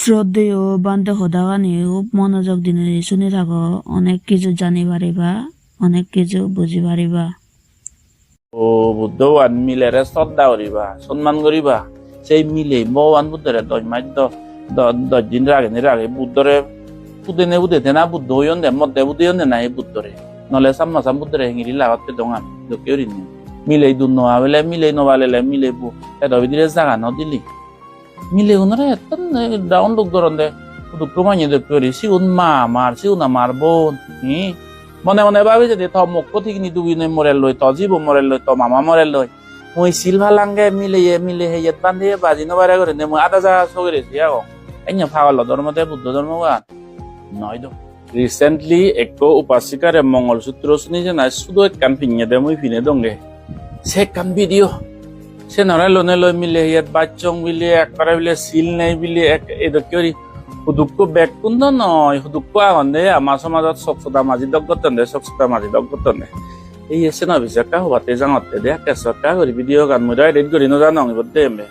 শ্রদ্ধেয় বান্ধে সদাগানি খুব মনোযোগ দিনে শুনি থাকো। অনেক কিছু জানি পারিবা অনেক কিছু বুঝি পারিবা ও বুদ্ধবান মিলেরে শ্রদ্ধা করিবা, সম্মান করিবা। সেই মিলে ভগবান বুদ্ধরে দশ মাস দশ দিন রাগে রাগে বুদ্ধরে পুদেনে উদেতে না বুদ্ধ হইয়ন দে মধ্যে বুদ্ধ হইয়ন দে না এই বুদ্ধরে। নলে সাম্মা সাম বুদ্ধরে হেঙ্গিরি লাগাতে আমি দোকে মিলে নোয়া বেলে মিলে নোবালেলে মিলে বিদিরে জাগা ন দিলি মিলে উনরে এতন ডাউন লোক ধরন দে দুঃখ মানি দোকে রি সিউন মা মার সিউন আমার বোন, হি? মনে মনে ভাবি যদি ত মোক ঠিক নি দুবি নই মরেল লই ত জীব মরেল লই ত মামা মরেল লই মই সিলভা লাঙ্গে মিলে ইয়ে মিলে হে ইয়েত বান্ধে বাজি নবারে করে নে মই আদা যা সগরে দিয়া গো এন্য ফাগল ধর্মতে বুদ্ধ ধর্ম বা নয় দো। রিসেন্টলি একটো উপাসিকারে মঙ্গলসূত্র শুনি যে না শুধু এক কান ফিঙে দে, মই ফিনে দঙ্গে সে কান ভিডিও সে নরে লনে লই মিলে, ইয়েত বাচ্চং বিলে একবারে বিলে সিল নাই বিলে এক এদো কিয়রি সুদুক্ষ বেগ কুন্দ নয়, সুদুক্ষ আগন্দে আমাৰ সমাজত স্বচ্ছতা মাজি দগ্গতন দে স্বচ্ছতা মাজি দগ্গতন দে। এই এসে না বিছে কা হবাতে জাঙতে দে কেছ কা কৰি ভিডিঅ' গান, মই এডিট কৰি নাজানো, আমি বদে মে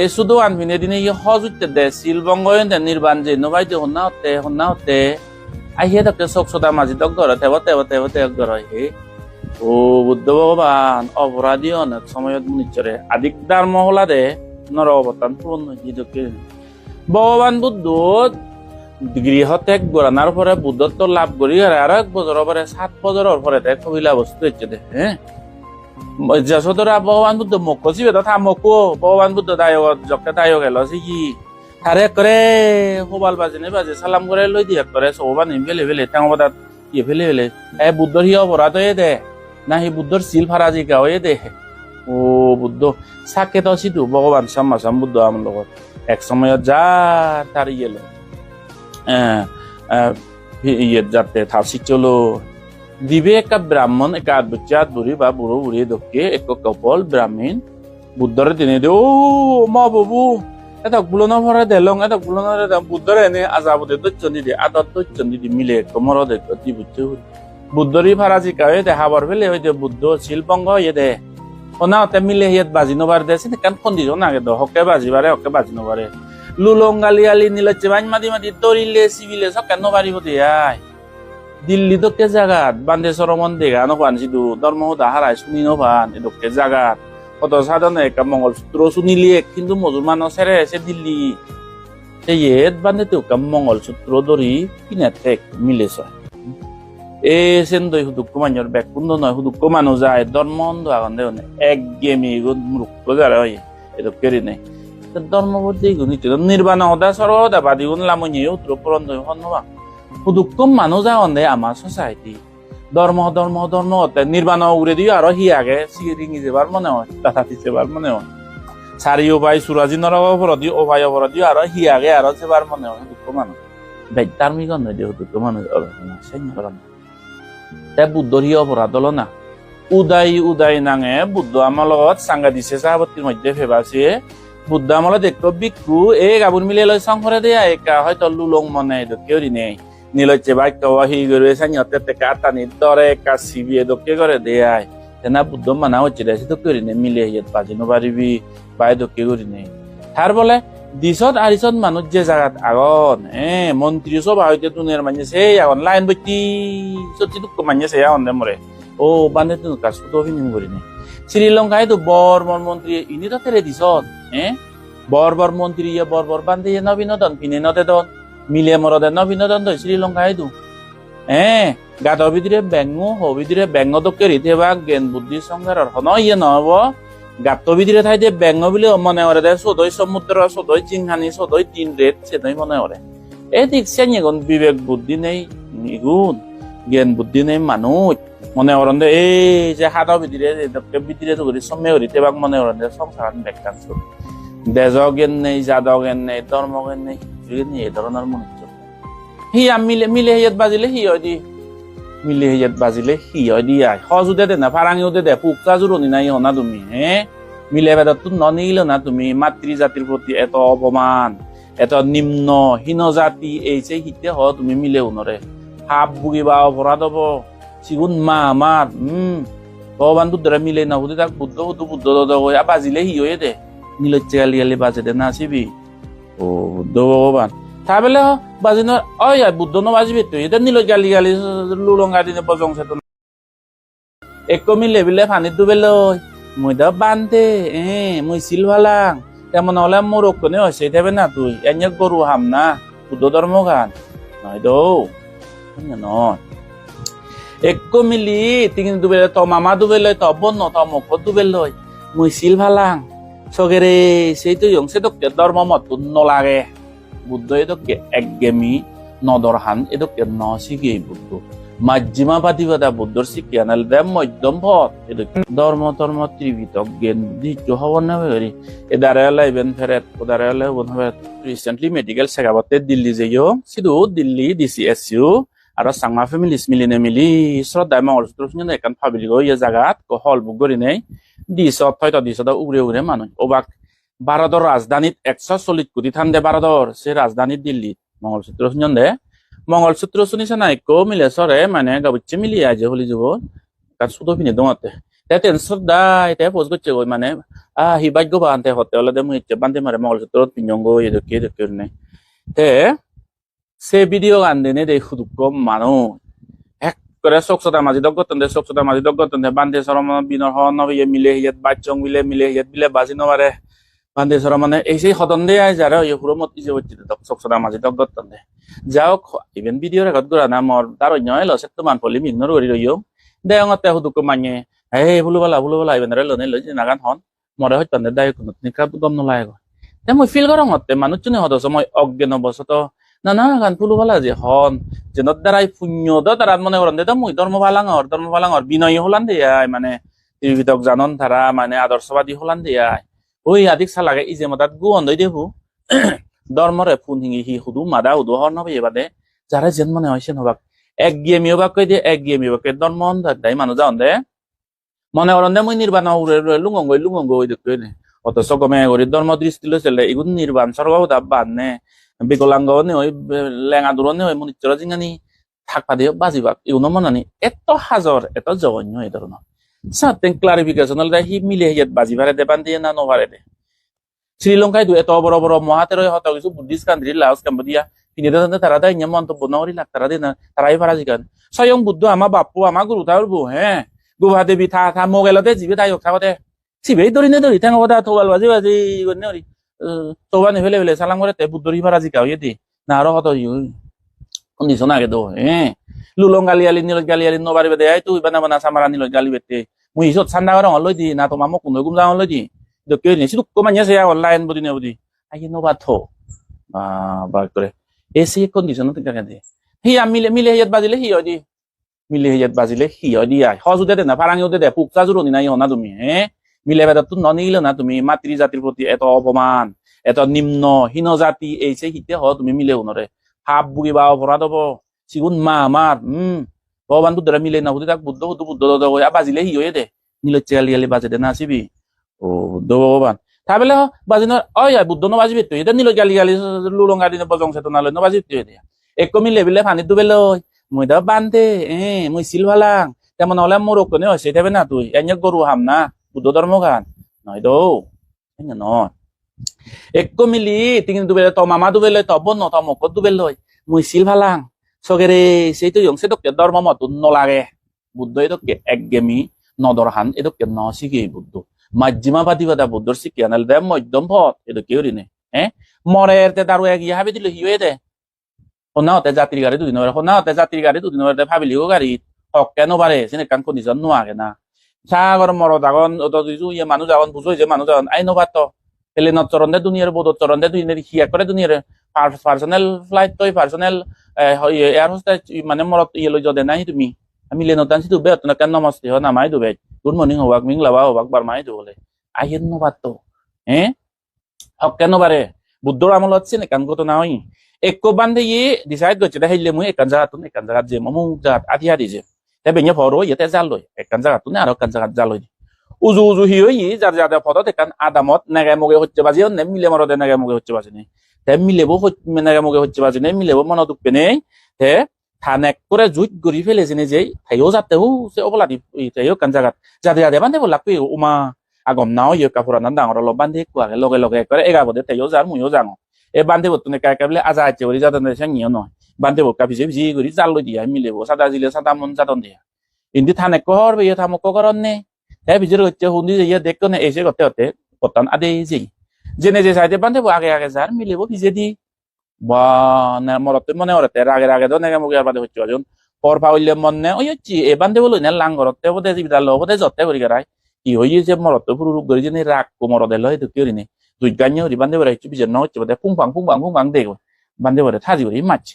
এই শুধু আনভিনে দিনে, ই সজুতে দে শিলবঙ্গ দে নির্বাণ যে নবাই দে হন্না হতে হন্না হতে আহিয়ে থাকে চক চদা মাজি ঘৰত থেৱতে থেৱতে একদৰ হে ও বুদ্ধ ভগৱান অপৰাধী অনেক সময়ত নিশ্চৰে আদিকদাৰ মহলা দে নৰ অৱতান পূৰ্ণ হৈছে ভগৱান বুদ্ধ গৃহত এক গোৰাণাৰ পৰা বুদ্ধত্ব লাভ কৰি আৰু এক বজাৰৰ পৰা সাত বজাৰৰ পৰা এক সবিলা বস্তু হৈছে দে হে যশোদৰা ভগৱান বুদ্ধ মোক কৈছিবে তথা মোকো ভগৱান বুদ্ধ দায়ক জকে দায়ক এল কি তারে করে হোবাল বাজে নে বাজে, সালাম করে লই দিয়ে করে সবান ফেলে ফেলে টেঙ বদাত ইয়ে ফেলে ফেলে এ হি অপরাধ হয়ে দে, না সি বুদ্ধর শিল ফারাজি গাঁৱে দে। ও বুদ্ধ চাকে তো সিটো ভগৱান চাম বুদ্ধ আমাৰ লগত এক সময়ত যা তাৰ ইয়ে ইয়ে যাতে থাসি চলো। দিবে একা ব্রাহ্মণ, একা বাচ্চাত বুড়ি বা বুড়ো বুড়ি দোকে এক কপল ব্রাহ্মণ, বুদ্ধর দিনে দে। ও মা বাবু এটা বুলন ভরে দেলং এটা বুলন বুদ্ধর এনে আজাবতে দৈত্যন দি, আদত দৈত্যন দি, মিলে কমর দৈত্য দি বুঝছে বুদ্ধরি ফারাজি কাৱে দেখা বৰ ফেলে হৈ দে, বুদ্ধ শিলপংগ ইয়ে দে। শুনাওতে মিলে হিয়াত বাজি নবাৰ দে, চিনি কান খন্দি নাগে দ, হকে বাজি বাৰে, হকে বাজি নবাৰে। লুলং গালি আলি নিলচ্ছে বাñ মাদি মাদি তরিলে সিবিলে সব কেন বাড়িব দেয়াই দিল্লি দোকে জাগাত বান্দে সরমন দেখা নবান সিদু ধর্ম হারাই শুনি নবান এদোকে জাগাত। কত সাধনে একটা মঙ্গলসূত্র শুনিলিয়ে, কিন্তু মুসলমানও ছেড়ে এসে দিল্লি। সে ইয়েত বান্দে তো মঙ্গলসূত্র ধরি কিনে ঠেক মিলেছ এ সেন্দই হুদুক্কু মাঞ্জর বেক কুন্দ নয় হুদুক্কু মানু যায় ধর্মন্দ আগন দেও এক গেমি মূর্খ যারা হয় এতো কেরি নাই। ধর্ম বলতে গুণিত নির্বাণ হদা সর্ব হদা বাদি গুণ লামনি উত্তর পরন্ত হন্নবা হুদুক্কু মানু যাগন দে আমার সোসাইটি ধর্ম ধর্ম ধর্ম নির্বাণ উড়ে দিও, আর হি আগে সিরিঙি যেবার মনে হয় তাতাতি যেবার মনে হয়। চারি ওবাই সুরাজি নরক অপরাধ ওবাই অপরাধ, আর হি আগে, আর যেবার মনে হয় হুদুক্কু মানুষ বেদার্মিক নয় দিয়ে হুদুক্কু মানুষ তে বুদ্ধর হি অপরাধ হলো না। উদয় উদয় নাঙে, বুদ্ধ আমার লগত সাংগা দিছে চাহাবতীর মধ্যে ফেবাছে বুদ্ধ আমলে দেখতো বিক্ষু এই গাবুর মিলে লই সংঘরে দেয়া, একা হয়তো লুলং মনে কেউ নেই। নিলচ্ছে বাক্য হি গরে সাইয়তে তে কাটানি দরে কা সিবিয়ে দকে করে দেয়াই তেনা বুদ্ধ মানা হচ্ছে দেশে তো করি নে মিলে হিয়ত বাজি নবারিবি বাই দকে করি নে। তার বলে দিছত আরিছত মানুষ যে জায়গাত আগন, এ, মন্ত্রী সব হইতে তুনের মানে সেই আগন, লাইন বইতি সত্যি দুঃখ মানে সেই আগন মরে। ও, বান্ধে তুন কাজ তো অভিনয় করি নে। শ্রীলঙ্কায় তো বর বর মন্ত্রী, ইনি তো তেরে দিছত এ? বর বর মন্ত্রী ইয়ে বর বর বান্ধে নবীনদন পিনে নতে দন। মিলে মরদে নবীনদন তো শ্রীলঙ্কায় তো এ গাত ভিতরে ব্যঙ্গ, হ ভিতরে ব্যঙ্গ তো কেরি থেবা জ্ঞান বুদ্ধি সংঘার হন ইয়ে নহব। গাত ভিতরে থাইতে ব্যঙ্গ বলে মনে করে দে। সদয় সমুদ্র সদয় চিংহানি সদয় তিন রেত সেটাই মনে করে এই দিক সেন বিবেক বুদ্ধি নেই ইগুণ জ্ঞান বুদ্ধি নেই মানুষ মনে করেন দে, এই যে ভিতরে দকে ভিতরে তো করি সম্মে করি তেবাক মনে করেন দে সংসার ব্যাখ্যান দেজ জ্ঞান নেই জাদ জ্ঞান নেই ধর্ম জ্ঞান নেই। নেই এই ধরনের মনুষ্য হি আম মিলে মিলে হিয়াত বাজিলে হি হয় দি মিলে হিয়াত বাজিলে হি হয় দি আই সজুদে দে না ফারাঙিও দে দে পুকটা জুরনি নাই হনা তুমি হে মিলে বেদাত তো ননিল না তুমি মাতৃ জাতির প্রতি এত অপমান এত নিম্ন হীন জাতি এই যে হিতে হ তুমি মিলে উনরে হাপ বুগিবা অপরাধ হব চিগুন মা আমার উম ভগবান বুদ্ধরা মিলে না বুদ্ধি তাক বুদ্ধ বুদ্ধ বুদ্ধ দদ হয়ে বাজিলে হি হয়ে দে নীলচ্ছে গালি গালি বাজে দে না আসিবি ভগবান। তা বলে বাজি না অয় বুদ্ধ ন বাজিবি তুই এটা নীল গালি গালি লুলঙ্গা দিনে বজং সেতন এক মিলে বিলে পানিত ডুবেল মই দা বান্ধে এ, মই সিল ভালাং তেমন হলে মোর ওখানে হয়েছে দেবে না তুই। এনে গরু হাম না, বুদ্ধ ধর্ম গান নয় দৌ। নয় একো মিলি টিঙিন ডুবেলে ত মামা ডুবেলে ত বন ত মুখত ডুবেলে মই সিল ভালাং সগেরে সেইটো ইংসে তোকে ধর্ম মত নলাগে বুদ্ধ এদকে একগেমি নদরহান এদকে ন শিখে বুদ্ধ। মাজ্জিমা পাতিবাদা বুদ্ধর শিক্ষা নাল দেম মধ্যম পথ এদকে ধর্ম ধর্ম ত্রিবিত জ্ঞান দিচ্ছ হব না বেরি এদারে লাইবেন ফেরেত ওদারে লাইবেন ফেরেত রিসেন্টলি মেডিকেল চেকআপতে দিল্লী যাইও সিধু দিল্লী ডিসি এস ইউ আৰু চাঙা ফেমিলিছ মিলিনে মিলি শ্ৰদ্ধাই মংগলসূত্ৰ শুনি একান ভাবিলি গৈ এই জাগাত হল বুক কৰি নাই দিছত হয়তো দিছত উগৰে উগৰে মানুহ অবাক ভাৰতৰ ৰাজধানীত একশ চল্লিশ কোটি থান দে ভাৰতৰ সে ৰাজধানীত দিল্লীত মংগলসূত্ৰ শুনি দে মংগলসূত্ৰ শুনিছে নাই একো মিলে চৰে মানে গাবুচ্ছে মিলি আজে হলি যাব তাত চুতো পিনে দঙতে তে তেন শ্ৰদ্ধাই তে পোজ করছে গৈ মানে আহ হি ভাগ্য বান্ধে হতে হলে দে মুই বান্ধে মারে মংগলসূত্ৰত পিঞ্জংগ এদকে এদকে নাই তে সে ভিডিও গান দেনে দে সুদুক মানুহ। এক করে চকচতা মাঝি দগতন দে চকচতা মাঝি দগতন দে। বান্ধে সরম বিনর হন নবিয়ে মিলে হিয়াত বাচ্চং মিলে মিলে হিয়াত বিলে বাজি নমারে বান্ধে সরম মানে এই সেই হতন দে আই যারা ইয়ে পুরো মত ইজে হচ্ছে দক চকচতা মাঝি দগতন দে। যাও ইভেন ভিডিও রেকর্ড করা না মর তার অন্য এলো সে তো মান পলি মিগনর করি রইও দে অঙতে সুদুক মানে হে ভুলো বলা ভুলো বলা ইভেন রে লনে লই নাগান হন। মরে হইতন দে দায় কোনো গম নলায় তে মই ফিল করং হতে মানুষজনে হদস মই অজ্ঞান বশত নানা গান ফুলো ভালা যে হন যেনত দ্বারাই পুণ্য দ্বারা মনে করেন দে মুই ধর্ম ভালাঙর ধর্ম ভালাঙর বিনয়ী হলান দিয়াই মানে ত্রিবিধক জানন ধারা মানে আদর্শবাদী হলান দিয়াই ওই আদিক সালাগে ইজে মতাত গু অন্ধই দেবু ধর্মরে ফুন হিঙি হি হুদু মাদা হুদু হর নবে এবাদে যারা যেন মনে হয়েছে নবাক এক গিয়েমি বাক কই দিয়ে এক গিয়েমি বাক ধর্ম অন্ধার দাই মানুষ দে মনে করেন দে, মুই নির্বাণ লুঙ্গঙ্গ লুঙ্গঙ্গ ওই দেখতে অথচ গমে করি ধর্ম দৃষ্টি লৈছিলে এগুন নির্বাণ স্বর্গ দাব্বান নে। বিকলাঙ্গ ওই লেঙা দূর নে ওই মনিচর জিঙানি থাকপা দিয়ে বাজিবাক ইউনো মনানি এত হাজর এত জঘন্য এই ধরনের সাতেন ক্লারিফিকেশন হলে হি মিলে হিয়াত বাজি ভারে দেবান দিয়ে না নভারে দে। শ্রীলঙ্কায় দু এত বড় বড় মহাতের হত কিছু বুদ্ধিস্ট কান্ট্রি লাওস কাম্বোডিয়া তিনি দেন তারা দেয় নিয়ম মন্তব্য নকরি লাগ তারা দেন তারাই ভাড়া জিগান স্বয়ং বুদ্ধ আমার বাপু আমার গুরু তার বউ হ্যাঁ গুভা দেবী থা থা, মোগেলতে জিবে তাই থাকতে সিবেই ধরি নে ধরি ঠেঙ কথা থবাল বাজি বাজি গনে হরি তোবানি ফেলে ফেলে সালাম করে তে বুদ্ধরি ভাড়া জিকা হইয়ে দি। না আরও হত কন্ডিশন আগে দো হ্যাঁ লুলং গালি, আলি নিল গালি, আলি নবারি বেদে, আই, তুই বানা বানা সামারা নিল গালি বেতে মুই হিসত সান্দা করে হল দি, না তোমার মোক কোনো গুম যাও হল দি। তো কেউ নি সিধু কমা নিয়ে অনলাইন বদি, নে বদি। আই নবা থো। বা করে এসি কন্ডিশন তো কাকে দে হি মিলে মিলে হিয়াত বাজিলে হি দি। মিলে হিয়াত বাজিলে হি দি আই। হজুতে দে না ফারাঙি দে দে পুকচা জুরনি নাই হনা তুমি হ্যাঁ মিলে বেদাতো ননিলে না, তুমি মাতৃ জাতির প্রতি এত অপমান এত নিম্ন, হীন জাতি, এই সে হিতে হ, তুমি মিলে উনরে হাপ বুগিবা অপরাধ হব। সিগুন মা আমার উম। ভগবান বুদ্ধরা মিলে না বুদ্ধি তাক বুদ্ধ বুদ্ধ বুদ্ধ দদ হয়ে বাজিলে হি হয়ে দে নীলচ্ছে গালি গালি বাজে দে না আসিবি ও বুদ্ধ ভগবান তা বলে বাজি ন অয় বুদ্ধ ন বাজিবি তুই এটা নীল গালি গালি লুলঙ্গা দিনে বজং সেতো নালে ন বাজিবি তুই দিয়া এক মিলে বিলে পানিত ডুবেলে মই দা বান্ধে এ মই সিল ভালাং তেমন হলে মোর ওখানে হয়েছে না তুই এনে গরু হাম না বুদ্ধ ধর্ম গান? নয় দৌ। নয় একো মিলি টিঙিন ডুবেলে ত মামা ডুবেলে ত বন ত মুখত ডুবেলে মুই সিল ভালাং। সগেরে সেইটো ইংসে তোকে ধর্ম মত নলাগে। বুদ্ধ এদকে একগেমি নদরহান এদকে ন শিখে বুদ্ধ। মাজ্জিমা পাতিবাদা বুদ্ধর শিখিয়া নাল দে, মধ্যম পথ। এদকে ওরিনে হ্যাঁ মরের তে তারও এক ইহাবে দিলে হিয়ে দে। শোনাওতে যাত্রী গাড়ী দুদিন শোনাওতে যাত্রী গাড়ী দুদিন ভাবিলিও গাড়ীত। হক কেন পারে সিনে কান কন্ডিশন নোয়াগে না। সাগর মরদ আগন ইয়ে মানুষ আগন বুঝো যে মানুষ আগন, আই নবাত তো। প্লেনত চরণ দে দুনিয়ার বোধ চরণ দে দুনিয়ার হিয়া করে দুনিয়ার পার্সোনাল ফ্লাইট তৈ পার্সোনাল এয়ার হোস্টেস মানে মরত ইয়ে লই যদে নাই তুমি। আমি লেনত আনছি না কেন নমস্তে হ নামাই দো বেট গুড মর্নিং হবাক মিং লাবা হবাক বারমাই দো বলে আইয়েন নবাত তো। হ্যাঁ হক কেন বারে বুদ্ধর আমল হচ্ছে না কান না হই একো বান্ধে ইয়ে ডিসাইড করছে দে হেলে মুই একান জাগাত একান জাগাত যে মমু জাগাত আদি আদি যে। তে বেnya ফটো ইয়েতে জাল লই একান জাগাত তুনে আর একান জাগাত জাল লই উজু উজু হি হই যার যাতে ফটো একান আদামত নেগে মগে হচ্ছে বাজি নে মিলে মরদে নেগে মগে হচ্ছে বাজি নে তে মিলেবো নেগে মগে হচ্ছে বাজি নে মিলেবো মন দুঃখে নেই তে থানেক করে জুইত গড়ি ফেলেছে যে থাইও যাতে হু সে অবলা দি থাইও কান জাগাত যাতে যাতে বান্ধে বলা পে উমা আগম নাও ইয়ে কাপড় না ডাঙর অলপ বান্ধে কুয়াকে লগে লগে করে এগা বদে থাইও যার মুইও যাঙো এ বান্ধে বতুনে কাই কাবলে আজা আইছে ওরি যাতে সে নিও নয় বান্ধে বকা ভিজে ভিজি গড়ি জাল লই দিয়া মিলেব সাদা জিলে সাদা মন যাতন দিয়া। ইন্দি থানেক কর বে থামো করার নে? হে ভিজের হচ্ছে হুন্দি যে দেখতো না এসে করতে করতে কতান আদে যেই জেনে যে সাইডে বান্ধে আগে আগে যার মিলেব ভিজে দি। বা, না মরতে মনে হরতে রাগে রাগে তো নেগে মুগে বাদে হচ্ছে অজন পর পাউলে মনে ওই হচ্ছি এ বান্ধে বলো না লাঙ্গরতে বোধে বিদাল বোধে যতে করি গেরাই কি হই যে মরতে পুরো রূপ গড়ি যে রাগ কো মরদে লয় তো কিরি নে দুই গান্য হরি বান্ধে বলে হচ্ছে বিজে নচ্ছে বোধে পুং, পাং পুং পাং পুং পাং দেখো বান্ধে বলে, থাজি করি মাছ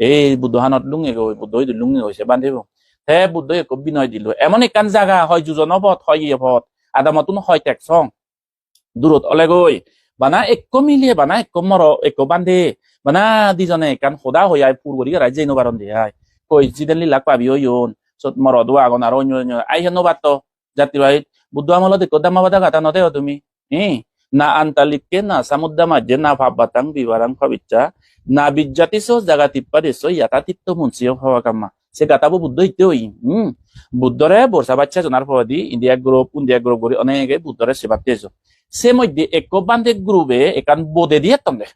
এই বুদ্ধ হানত লুঙে গো বুদ্ধ হইতো লুঙে গেছে বান্ধে হে বুদ্ধ এক বিনয় দিল এমন একান জায়গা হয় যুজন পথ হয় ইয়ে পথ আদামতুন হয় টেক সং দূরত অলে গৈ বানা একো মিলিয়ে বানা একো মর একো বান্ধে বানা দিজনে একান সদা হৈ আই ফুৰ কৰি ৰাইজে নবাৰন দিয়ে আই কৈ জিদেন লিলাক পাবি ঐ ইয়ন চত মরদ আগন আর অন্য অন্য আই হেন বাত জাতি ভাই বুদ্ধ আমলত একো দামা বাদা গাতা নদে তুমি হি না আন্তালিককে না সামুদ্দা মাঝে না ভাব বাতাং বিবারাং ভাবিচ্ছা না বিজ্জাতি সো জাগা তিপ্পা দেশো ইয়াতা তিপ্ত মুন্সিও হওয়া কামা সে গাতাবো বুদ্ধ ইতে হই হুম। বুদ্ধরে বর্ষা বাচ্চা জনার ফদি ইন্ডিয়া গ্রুপ ইন্ডিয়া গ্রুপ করে অনেকে বুদ্ধরে সেবা দিয়েছ সে মধ্যে এক বান্ধে গ্রুপে একান বোদে দিয়ে তন্দে।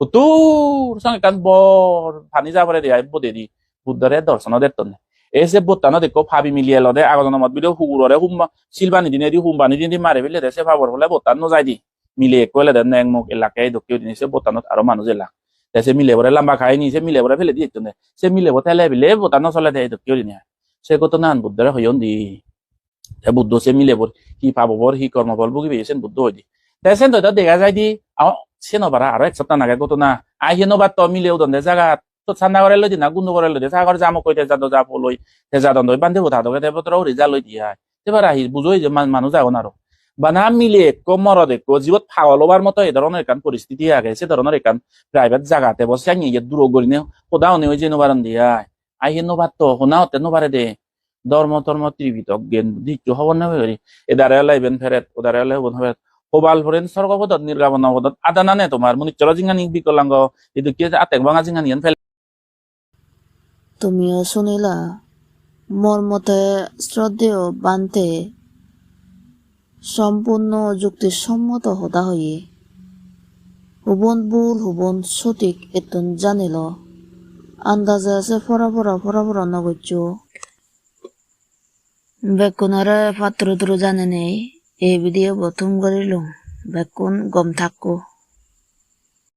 উতুর সঙ্গে একান বর ফানি যাবরে দিয়ে বোদে দি বুদ্ধরে দর্শন দে তন্দে। যে বোতানো দেখো ভাবি মিলিয়ে লদে আগজন মত বিলে হুগুররে হুম শিলবানি দিনে দি, হুমবানি দিনে মারে ফেলে দে, সে ভাবর হলে বোতান যাই দি। মিলে কইলে দেন এক মুখ এলাকায় দক্ষিণ দিনে সে বোতানত আরও মানুষ এলা সে মিলে বরে লম্বা খাই নি সে মিলে বরে ফেলে দিয়ে তন্দে সে মিলে বতালে বিলে বোতানো চলে দেয় দক্ষিণ দিনে সে কত নান বুদ্ধরে হইন দি তে বুদ্ধ সে মিলে বর কি পাবো বর কি কর্মফল ভুগিবে সেন বুদ্ধ হই দি তেসেন তো দেখা যায় দি সে নবারা আরও এক সপ্তাহ নাগে কত না আই হে নবার তো মিলেও দন্দে জায়গা তো ঠান্ডা করে লই দিনা গুন্দ করে লই দিয়ে সাগর জামো কইতে যা যা পলই তে যা দন্দ বান্ধে বোধা তে পত্র উড়ি যা লই দিয়া এবার আহি বুঝই যে মান- মানুষ যাও না আরও বানা মিলে কো মরদ একো জীবত ফাগল হবার মতো এই ধরনের একান পরিস্থিতি আগে সে ধরনের একান প্রাইভেট জায়গাতে বসে আনি ইয়ে দূর গড়িনে কোদাও নেই যে নবারন দিয়া আই হে নবার তো হোনা হতে নবারে দে ধর্ম ধর্ম ত্রিবিত জ্ঞান দিচ্ছু হবর না হরি এদারে লাইবেন ফেরেত ওদারে লাইবেন ফেরেত হোবাল ফরেন স্বর্গপদত নির্গামন পদত আদানানে তোমার মুনিচর জিঙ্গানি বিকলাঙ্গ ಇದು কে আতেক বাঙা জিঙ্গানি ফেল তুমিও শুনিলা মোর মতে শ্রদ্ধেয় বান্তে সম্পূর্ণ যুক্তিসম্মত হতা হয়ে হুবন ভুল হুবন সঠিক এতন জানিল। আন্দাজে আছে ফরা ফরা ফরা ফরা নগচ্য। বেকুনরে পাত্র তুরু জানে নেই এই বিদিয়ে প্রথম করিল বেকুন গম থাকো